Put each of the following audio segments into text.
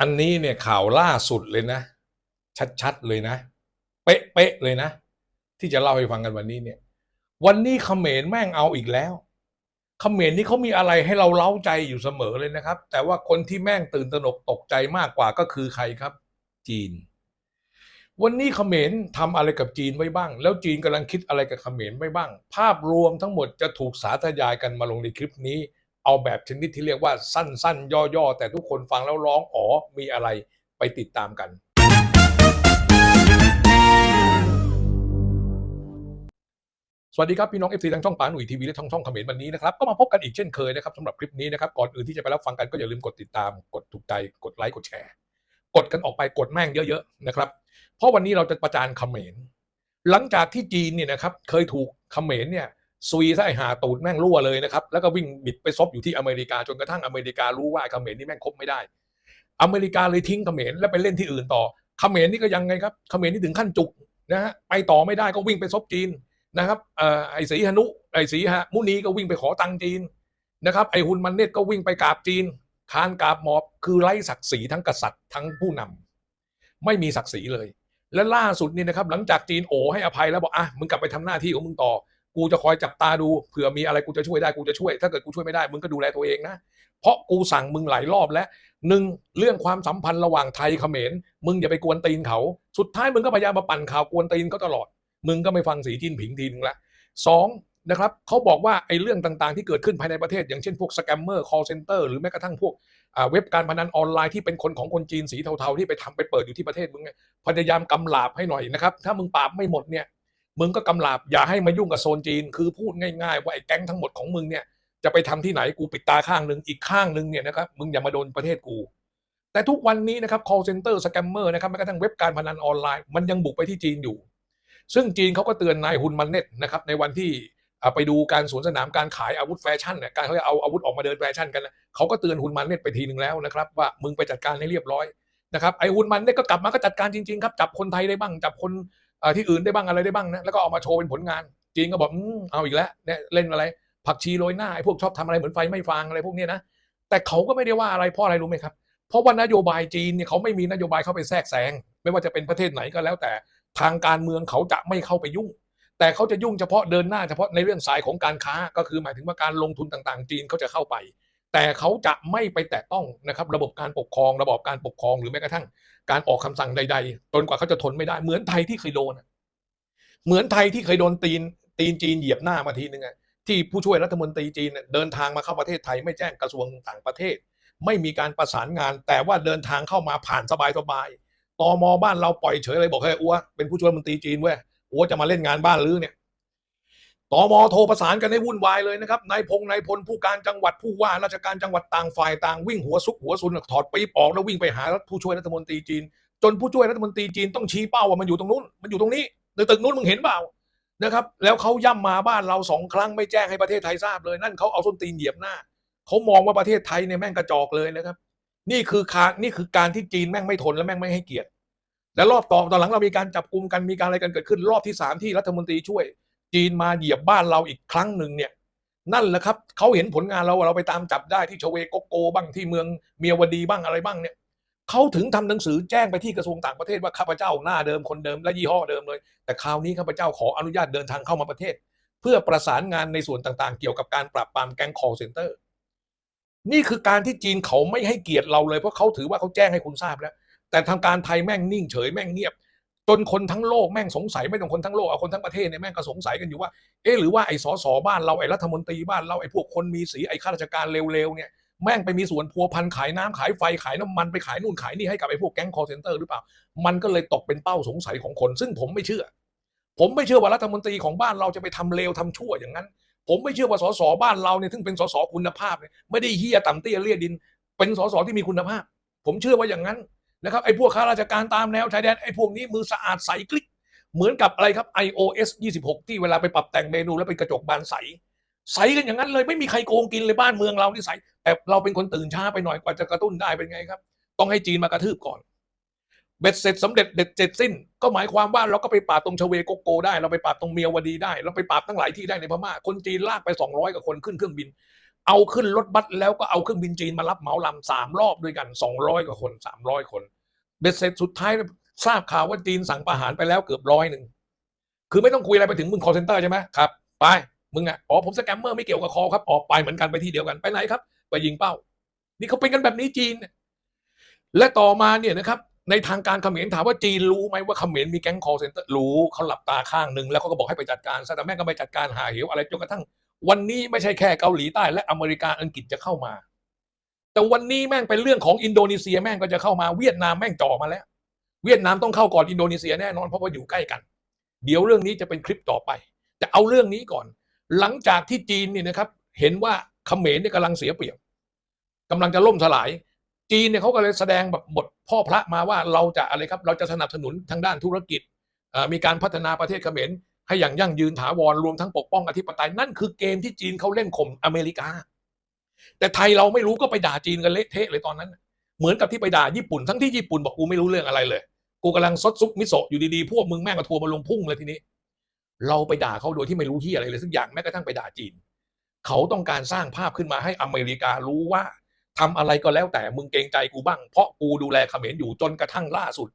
อันนี้เนี่ยข่าวล่าสุดเลยนะ ชัดๆเลยนะ เป๊ะๆเลยนะ ที่จะเล่าให้ฟังกันวันนี้เนี่ย วันนี้เขมรแม่งเอาอีกแล้วเขมรนี่เขามีอะไรให้เราเล้าใจอยู่เสมอเลยนะครับ แต่ว่าคนที่แม่งตื่นตระหนกตกใจมากกว่าก็คือใครครับ จีน วันนี้เขมรทำอะไรกับจีนไว้บ้าง แล้วจีนกำลังคิดอะไรกับเขมรไว้บ้าง ภาพรวมทั้งหมดจะถูกสาธยายกันมาลงในคลิปนี้ เอาแบบชนิดที่เรียกว่าสั้นๆ ย่อๆ แต่ทุกคนฟังแล้วร้องอ๋อมีอะไรไปติดตามกัน สวัสดีครับ พี่น้องเอฟซีทางช่องปาหนุ่ยทีวีและช่องช่องเขมรวันนี้นะครับ ก็มาพบกันอีกเช่นเคยนะครับสำหรับคลิปนี้นะครับ ก่อนอื่นที่จะไปรับฟังกันก็อย่าลืมกดติดตาม กดถูกใจกดไลค์กดแชร์ กดกันออกไปกดแม่งเยอะๆนะครับ เพราะวันนี้เราจะประจานเขมรหลังจากที่จีนเนี่ยนะครับเคยถูกเขมรเนี่ย ซุยซะไอหาตูดแม่งรั่วเลยนะครับ แล้วก็วิ่งบิดไปซบอยู่ที่อเมริกาจนกระทั่งอเมริการู้ว่าเขมรนี่แม่งคบไม่ได้ อเมริกาเลยทิ้งเขมรแล้วไปเล่นที่อื่นต่อเขมรนี่ก็ยังไงครับเขมรนี่ถึงขั้นจุกนะฮะไปต่อไม่ได้ก็วิ่งไปซบจีนนะครับอ่อไอสีหนุไอสีหะมุนีก็วิ่งไปขอตังจีนนะครับไอฮุนมันเนตก็วิ่งไปกราบจีนคานกราบหมอบคือไร้ศักดิ์ศรีทั้งกษัตริย์ทั้งผู้นำไม่มีศักดิ์ศรีเลย และล่าสุดนี่นะครับหลังจากจีนโอให้อภัยแล้วบอกอะมึงกลับไปทำหน้าที่ของมึงต่อ กูจะคอยจับตาดูเผื่อมีอะไรกูจะช่วยได้กูจะช่วย ถ้าเกิดกูช่วยไม่ได้มึงก็ดูแลตัวเองนะ เพราะกูสั่งมึงหลายรอบแล้วหนึ่งเรื่องความสัมพันธ์ระหว่างไทยเขมรมึงอย่าไปกวนตีนเขา สุดท้ายมึงก็พยายามมาปั่นข่าวกวนตีนเขาตลอด มึงก็ไม่ฟังสีจิ้นผิงทีนึงละสองนะครับเขาบอกว่าไอ้เรื่องต่างๆ ที่เกิดขึ้นภายในประเทศ อย่างเช่นพวกสแกมเมอร์ call center หรือแม้กระทั่งพวกเว็บการพนันออนไลน์ที่เป็นคนของคนจีนสีเทาๆที่ไปทำไปเปิดอยู่ที่ประเทศมึงพยายามกำลาบให้หน่อยนะครับถ้ามึงปราบไม่หมดเนี่ย มึงก็กำลาบอย่าให้มายุ่งกับโซนจีน คือพูดง่ายๆว่าไอ้แก๊งทั้งหมดของมึงเนี่ยจะไปทำที่ไหนกูปิดตาข้างหนึ่งอีกข้างหนึ่งเนี่ยนะครับมึงอย่ามาโดนประเทศกู แต่ทุกวันนี้นะครับ call center scammer นะครับแม้กระทั่งเว็บการพนันออนไลน์มันยังบุกไปที่จีนอยู่ ซึ่งจีนเขาก็เตือนนายฮุนมันเน็ตนะครับในวันที่ไปดูการสวนสนามการขายอาวุธแฟชั่นเนี่ยการเขาจะเอาอาวุธออกมาเดินแฟชั่นกันนะเขาก็เตือนฮุนมันเน็ตไปทีหนึ่งแล้วนะครับว่ามึงไปจัดการให้เรียบร้อยนะครับไอฮุนมันเน็ตก็กลับมาก็จัดการจริงๆครับจับคนไทยได้บ้างจับคน ที่อื่นได้บ้างอะไรได้บ้างนะแล้วก็เอามาโชว์เป็นผลงาน จีนก็บอกอืมเอาอีกแล้วเนี่ยเล่นอะไร ผักชีโรยหน้าไอ้พวกชอบทำอะไรเหมือนไฟไม่ฟางอะไรพวกนี้นะแต่เขาก็ไม่ได้ว่าอะไรเพราะอะไรรู้ไหมครับ เพราะว่านโยบายจีนเนี่ยเขาไม่มีนโยบายเข้าไปแทรกแซงไม่ว่าจะเป็นประเทศไหนก็แล้วแต่ทางการเมืองเขาจะไม่เข้าไปยุ่ง แต่เขาจะยุ่งเฉพาะเดินหน้าเฉพาะในเรื่องสายของการค้าก็คือหมายถึงว่าการลงทุนต่างๆ จีนเขาจะเข้าไป แต่เขาจะไม่ไปแตะต้องนะครับระบบการปกครองระบบการปกครองหรือแม้กระทั่งการออกคำสั่งใด ๆ จนกว่าเขาจะทนไม่ได้เหมือนไทยที่เคยโดนเหมือนไทยที่เคยโดนตีนตีนจีนเหยียบหน้ามาทีนึงอะที่ผู้ช่วยรัฐมนตรีจีนเดินทางมาเข้าประเทศไทย ไม่แจ้งกระทรวงต่างประเทศ ไม่มีการประสานงาน แต่ว่าเดินทางเข้ามาผ่านสบายสบายๆตมบ้านเราปล่อยเฉยเลยบอกให้อัวเป็นผู้ช่วยรัฐมนตรีจีนเว้ยอัวจะมาเล่นงานบ้านหรือเนี่ย ตมโทรประสานกันให้วุ่นวายเลยนะครับนายพงนายพลผู้การจังหวัดผู้ว่าราชการจังหวัดต่างฝ่ายต่างวิ่งหัวซุกหัวซุนถอดปี๊บออกแล้ววิ่งไปหาผู้ช่วยรัฐมนตรีจีน จนผู้ช่วยรัฐมนตรีจีนต้องชี้เป้าว่ามันอยู่ตรงนู้น มันอยู่ตรงนี้ในตึกนู้นมึงเห็นเปล่านะครับ แล้วเขาย่ำมาบ้านเราสองครั้งไม่แจ้งให้ประเทศไทยทราบเลยนั่นเขาเอาส้นตีนเหยียบหน้าเขามองว่าประเทศไทยเนี่ยแม่งกระจอกเลยนะครับ นี่คือคานี่คือการที่จีนแม่งไม่ทนและแม่งไม่ให้เกียรติ และรอบต่อตอนหลังเรามีการจับกลุ่มกันมีการอะไรกันเกิดขึ้น รอบที่สามที่รัฐมนตรีช่วย จีนมาเหยียบบ้านเราอีกครั้งหนึ่งเนี่ยนั่นแหละครับเขาเห็นผลงานเราเราไปตามจับได้ที่ชเวโกโกบ้างที่เมืองเมียวดีบ้างอะไรบ้างเนี่ยเขาถึงทำหนังสือแจ้งไปที่กระทรวงต่างประเทศว่าข้าพเจ้าหน้าเดิมคนเดิมและยี่ห้อเดิมเลย แต่คราวนี้ข้าพเจ้าขออนุญาตเดินทางเข้ามาประเทศ เพื่อประสานงานในส่วนต่างๆ เกี่ยวกับการปราบปรามแก๊ง call center นี่คือการที่จีนเขาไม่ให้เกียรติเราเลยเพราะเขาถือว่าเขาแจ้งให้คุณทราบแล้ว แต่ทางการไทยแม่งนิ่งเฉยแม่งเงียบ จนคนทั้งโลกแม่งสงสัยไม่ต้องคนทั้งโลกเอาคนทั้งประเทศเนี่ยแม่งก็สงสัยกันอยู่ว่าเอ๊ะหรือว่าไอ้สสบ้านเราไอ้รัฐมนตรีบ้านเราไอ้พวกคนมีสีไอ้ข้าราชการเร็วๆเนี่ยแม่งไปมีส่วนพัวพันขายน้ำขายไฟขายน้ำมันไปขายนู่นขายนี่ให้กับไอ้พวกแก๊ง call center หรือเปล่า มันก็เลยตกเป็นเป้าสงสัยของคน ซึ่งผมไม่เชื่อ ผมไม่เชื่อว่ารัฐมนตรีของบ้านเราจะไปทำเลวทำชั่วอย่างนั้น ผมไม่เชื่อว่าสสบ้านเราเนี่ยซึ่งเป็นสสคุณภาพเนี่ยไม่ได้เฮียต่ำเตี้ยเลียดิน เป็นสสที่มีคุณภาพ ผมเชื่อว่าอย่างนั้น นะครับไอ้พวกข้าราชการตามแนวชายแดนไอ้พวกนี้มือสะอาดใสกลิกเหมือนกับอะไรครับ iOS 26 ที่เวลาไปปรับแต่งเมนูแล้วเป็นกระจกบานใส ใสกันอย่างนั้นเลยไม่มีใครโกงกินเลยบ้านเมืองเรานี่ใสแต่เราเป็นคนตื่นช้าไปหน่อยกว่าจะกระตุ้นได้เป็นไงครับ ต้องให้จีนมากระทืบก่อนเบ็ดเสร็จสำเร็จเด็ดเสร็จสิ้น ก็หมายความว่าเราก็ไปปราบตรงชเวโกโกได้ เราไปปราบตรงเมียวดีได้ เราไปปราบตั้งหลายที่ได้ในพม่าคนจีนลากไป 200กับคนขึ้นเครื่องบิน เอาขึ้นรถบัสแล้วก็เอาเครื่องบินจีนมารับเหมาลำสามรอบด้วยกันสองร้อยกว่าคนสามร้อยคนเบ็ดเสร็จสุดท้ายทราบข่าวว่าจีนสั่งประหารไปแล้วเกือบร้อยหนึ่งคือไม่ต้องคุยอะไรไปถึงมึงคอเซนเตอร์ใช่ไหมครับไปมึงอะอ๋อผมสแกมเมอร์ไม่เกี่ยวกับคอครับออกไปเหมือนกันไปที่เดียวกันไปไหนครับ ไปยิงเป้า นี่เขาเป็นกันแบบนี้จีน และต่อมาเนี่ยนะครับในทางการเขมรถามว่าจีนรู้ไหมว่าเขมรมีแก๊งคอเซนเตอร์รู้เขาหลับตาข้างหนึ่งแล้วเขาก็บอกให้ไปจัดการซะแต่แม่ก็ไปจัดการหาเหวอะไรจนกระทั่ง วันนี้ไม่ใช่แค่เกาหลีใต้และอเมริกาอังกฤษจะเข้ามา แต่วันนี้แม่งเป็นเรื่องของอินโดนีเซียแม่งก็จะเข้ามาเวียดนามแม่งจ่อมาแล้ว เวียดนามต้องเข้าก่อนอินโดนีเซียแน่นอนเพราะว่าอยู่ใกล้กัน เดี๋ยวเรื่องนี้จะเป็นคลิปต่อไป แต่เอาเรื่องนี้ก่อน หลังจากที่จีนเนี่ยนะครับ เห็นว่าเขมรเนี่ยกำลังเสียเปรียบกำลังจะล่มสลาย จีนเนี่ยเขาก็เลยแสดงแบบบทพ่อพระมาว่าเราจะอะไรครับ เราจะสนับสนุนทางด้านธุรกิจมีการพัฒนาประเทศเขมร ให้อย่างยั่งยืนถาวรรวมทั้งปกป้องอธิปไตยนั่นคือเกมที่จีนเขาเล่นข่มอเมริกา แต่ไทยเราไม่รู้ก็ไปด่าจีนกันเละเทะเลยตอนนั้น เหมือนกับที่ไปด่าญี่ปุ่นทั้งที่ญี่ปุ่นบอกกูไม่รู้เรื่องอะไรเลย กูกำลังซดซุปมิโซะอยู่ดีๆพวกมึงแม่งมาทัวร์มาลงพุ่งเลยทีนี้ เราไปด่าเขาโดยที่ไม่รู้ที่อะไรเลยสักอย่างแม้กระทั่งไปด่าจีน เขาต้องการสร้างภาพขึ้นมาให้อเมริการู้ว่าทำอะไรก็แล้วแต่มึงเกรงใจกูบ้าง เพราะกูดูแลเขมรอยู่จนกระทั่งล่าสุด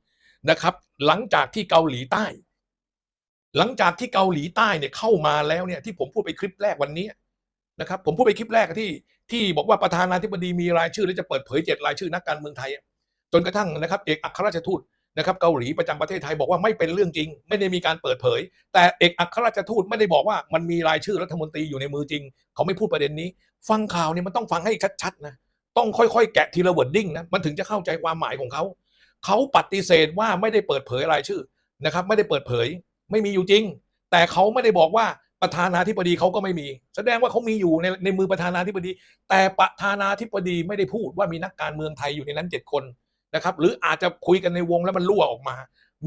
นะครับ หลังจากที่เกาหลีใต้ หลังจากที่เกาหลีใต้เนี่ยเข้ามาแล้วเนี่ยที่ผมพูดไปคลิปแรกวันนี้นะครับ ผมพูดไปคลิปแรกที่ที่บอกว่าประธานาธิบดีมีรายชื่อและจะเปิดเผยเจ็ดรายชื่อนักการเมืองไทย จนกระทั่งนะครับเอกอัครราชทูตนะครับเกาหลีประจำประเทศไทยบอกว่าไม่เป็นเรื่องจริง ไม่ได้มีการเปิดเผย แต่เอกอัครราชทูตไม่ได้บอกว่ามันมีรายชื่อรัฐมนตรีอยู่ในมือจริง เขาไม่พูดประเด็นนี้ ฟังข่าวเนี่ยมันต้องฟังให้ชัดๆนะต้องค่อยๆ แกะทีละวิร์ดดิ้งนะมันถึงจะเข้าใจความหมายของเขา เขาปฏิเสธว่าไม่ได้เปิดเผยรายชื่อนะครับ ไม่ได้เปิดเผย ไม่มีอยู่จริง แต่เขาไม่ได้บอกว่าประธานาธิบดีเขาก็ไม่มี แสดงว่าเขามีอยู่ในในมือประธานาธิบดี แต่ประธานาธิบดีไม่ได้พูดว่ามีนักการเมืองไทยอยู่ในนั้นเจ็ดคนนะครับ หรืออาจจะคุยกันในวงแล้วมันรั่วออกมา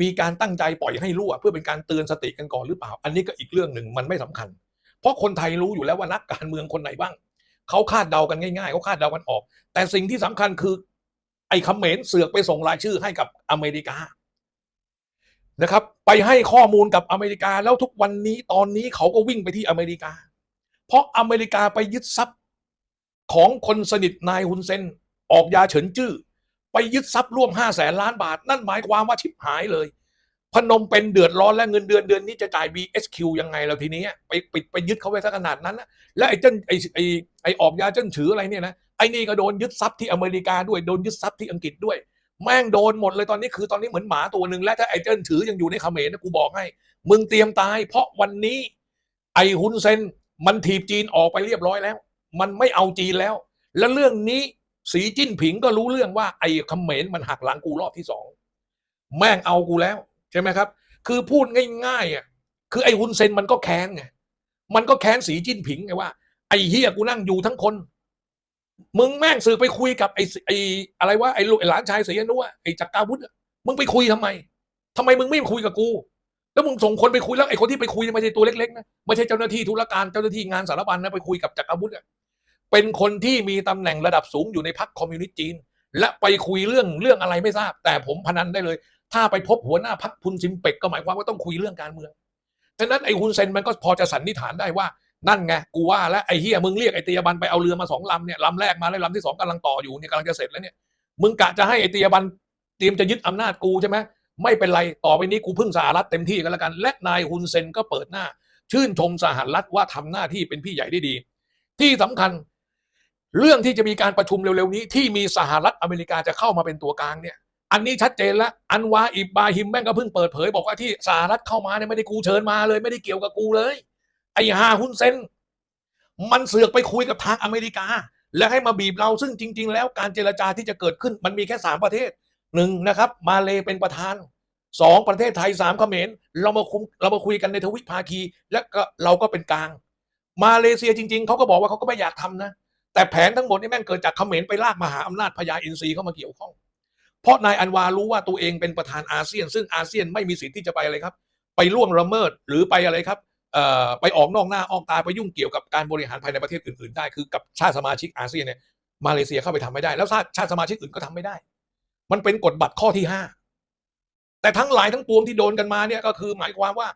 มีการตั้งใจปล่อยให้รั่ว เพื่อเป็นการเตือนสติกันก่อนหรือเปล่า อันนี้ก็อีกเรื่องหนึ่งมันไม่สำคัญ เพราะคนไทยรู้อยู่แล้วว่านักการเมืองคนไหนบ้างเขาคาดเดากันง่ายๆเขาคาดเดากันออก แต่สิ่งที่สำคัญคือ ไอ้คำเขมรเสือกไปส่งรายชื่อให้กับอเมริกา นะครับ ไปให้ข้อมูลกับอเมริกาแล้วทุกวันนี้ตอนนี้เขาก็วิ่งไปที่อเมริกา เพราะอเมริกาไปยึดทรัพย์ของคนสนิทนายฮุนเซนออกยาเฉินจื้อไปยึดทรัพย์ร่วมห้าแสนล้านบาท นั่นหมายความว่าชิบหายเลย พนมเป็นเดือดร้อนและเงินเดือนเดือนนี้จะจ่าย BSQ ยังไงแล้วทีนี้ไปปิดไปยึดเขาไว้ซะขนาดนั้นนะและไอ้เจ้นไอ้ไอ้ไอ้ออกยาเจ้นฉืออะไรเนี่ยนะไอ้นี่ก็โดนยึดทรัพย์ที่อเมริกาด้วยโดนยึดทรัพย์ที่อังกฤษด้วย แม่งโดนหมดเลยตอนนี้คือตอนนี้เหมือนหมาตัวหนึ่งและถ้าไอ้เจิ้นถือยังอยู่ในเขมรนะกูบอกให้ มึงเตรียมตาย เพราะวันนี้ไอ้ฮุนเซนมันถีบจีนออกไปเรียบร้อยแล้ว มันไม่เอาจีนแล้ว และเรื่องนี้สีจิ้นผิงก็รู้เรื่องว่าไอ้เขมรมันหักหลังกูรอบที่สองแม่งเอากูแล้ว ใช่ไหมครับ คือพูดง่ายๆอะคือไอ้ฮุนเซนมันก็แค้นไงมันก็แค้นสีจิ้นผิงไงว่าไอ้เฮียกูนั่งอยู่ทั้งคน มึงแม่งสื่อไปคุยกับไอ้ไอ้อะไรว่าไอ้ลูกไอ้หลานชายเสียนุะไอ้จักราวุธอะมึงไปคุยทำไมทำไมมึงไม่คุยกับกู แล้วมึงส่งคนไปคุยแล้วไอ้คนที่ไปคุยเนี่ยไม่ใช่ตัวเล็กๆนะไม่ใช่เจ้าหน้าที่ธุรการเจ้าหน้าที่งานสารบัญนะไปคุยกับจักราวุธอะเป็นคนที่มีตำแหน่งระดับสูงอยู่ในพรรคคอมมิวนิสต์จีน และไปคุยเรื่องเรื่องอะไรไม่ทราบ แต่ผมพนันได้เลย ถ้าไปพบหัวหน้าพรรคพุนซิมเป็กก็หมายความว่าต้องคุยเรื่องการเมืองฉะนั้นไอ้ฮุนเซนมันก็พอจะสันนิษฐานได้ว่า นั่นไงกูว่าแล้วไอ้เฮียมึงเรียกไอ้ตียบันไปเอาเรือมาสองลำเนี่ยลำแรกมาแล้วลำที่สองกำลังต่ออยู่เนี่ยกำลังจะเสร็จแล้วเนี่ยมึงกะจะให้ไอ้ตียบันเตรียมจะยึดอำนาจกูใช่ไหมไม่เป็นไรต่อไปนี้กูพึ่งสหรัฐเต็มที่กันแล้วกัน และนายฮุนเซนก็เปิดหน้า ชื่นชมสหรัฐว่าทำหน้าที่เป็นพี่ใหญ่ได้ดี ที่สำคัญ เรื่องที่จะมีการประชุมเร็วๆนี้ ที่มีสหรัฐอเมริกาจะเข้ามาเป็นตัวกลางเนี่ย อันนี้ชัดเจนแล้วอันวาอิบบาฮิมแม่งก็เพิ่งเปิดเผยบอกว่าที่สหรัฐเข้ามาเนี่ยไม่ได้กูเชิญมาเลย ไม่ได้เกี่ยวกับกูเลย ไอ้ฮาฮุนเซนมันเสือกไปคุยกับทางอเมริกา และให้มาบีบเราซึ่งจริง ๆ แล้วการเจรจาที่จะเกิดขึ้นมันมีแค่สามประเทศหนึ่งนะครับ มาเลเป็นประธานสองประเทศไทยสามเขมรเรามาคุมเรามาคุยกันในทวิภาคี และก็เราก็เป็นกลาง มาเลเซียจริง ๆเขาก็บอกว่าเขาก็ไม่อยากทำนะ แต่แผนทั้งหมดนี่แม่งเกิดจากเขมรไปลากมหาอำนาจพญาอินทรีเข้ามาเกี่ยวข้อง เพราะนายอันวารู้ว่าตัวเองเป็นประธานอาเซียน ซึ่งอาเซียนไม่มีสิทธิ์ที่จะไปอะไรครับ ไปล่วงละเมิดหรือไปอะไรครับ ไปออกนอกหน้าออกตาไปยุ่งเกี่ยวกับการบริหารภายในประเทศอื่นๆได้คือกับชาติสมาชิกอาเซียนเนี่ยมาเลเซียเข้าไปทำไม่ได้ แล้วชาติชาติสมาชิกอื่นก็ทำไม่ได้ มันเป็นกฎบัตรข้อที่ห้าแต่ทั้งหลายทั้งปวงที่โดนกันมาเนี่ยก็คือหมายความว่า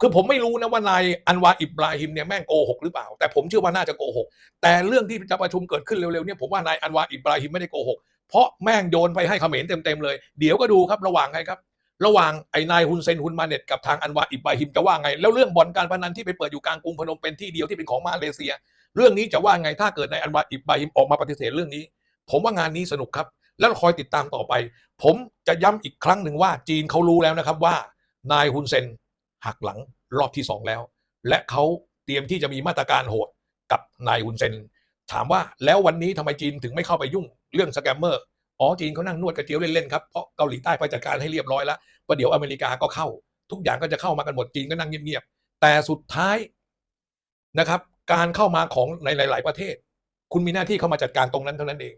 คือผมไม่รู้นะว่านายอันวาอิบราฮิมเนี่ยแม่งโกหกหรือเปล่า แต่ผมเชื่อว่าน่าจะโกหก แต่เรื่องที่จะประชุมเกิดขึ้นเร็วๆเนี่ยผมว่านายอันวาอิบราฮิมไม่ได้โกหก เพราะแม่งโยนไปให้เขมรเต็มๆเลย เดี๋ยวก็ดูครับระหว่างไงครับ ระหว่างไอ้นายฮุนเซนฮุนมาเน็ตกับทางอันวาอิบราฮิมจะว่าไง แล้วเรื่องบ่อนการพนันที่ไปเปิดอยู่กลางกรุงพนมเป็นที่เดียวที่เป็นของมาเลเซีย เรื่องนี้จะว่าไงถ้าเกิดนายอันวาอิบราฮิมออกมาปฏิเสธเรื่องนี้ ผมว่างานนี้สนุกครับ แล้วคอยติดตามต่อไป ผมจะย้ำอีกครั้งหนึ่งว่าจีนเขารู้แล้วนะครับว่านายฮุนเซนหักหลังรอบที่สองแล้ว และเขาเตรียมที่จะมีมาตรการโหดกับนายฮุนเซนถามว่าแล้ววันนี้ทำไมจีนถึงไม่เข้าไปยุ่งเรื่องสแกมเมอร์ อ๋อจีนเขานั่งนวดกระเจียวเล่นๆครับเพราะเกาหลีใต้ไปจัดการให้เรียบร้อยแล้วว่าเดี๋ยวอเมริกาก็เข้า ทุกอย่างก็จะเข้ามากันหมดจีนก็นั่งเงียบๆแต่สุดท้ายนะครับ การเข้ามาของในหลาย ๆ ประเทศ คุณมีหน้าที่เข้ามาจัดการตรงนั้นเท่านั้นเอง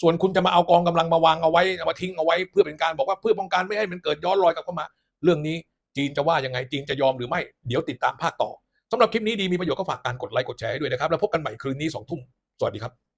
ส่วนคุณจะมาเอากองกำลังมาวางเอาไว้มาทิ้งเอาไว้ เพื่อเป็นการบอกว่าเพื่อป้องกันไม่ให้มันเกิดย้อนรอยกลับเข้ามา เรื่องนี้จีนจะว่ายังไงจีนจะยอมหรือไม่เดี๋ยวติดตามภาคต่อสำหรับคลิปนี้ดีมีประโยชน์ก็ฝากการกดไลค์กดแชร์ให้ด้วยนะครับ แล้วพบกันใหม่คืนนี้สองทุ่มสวัสดีครับ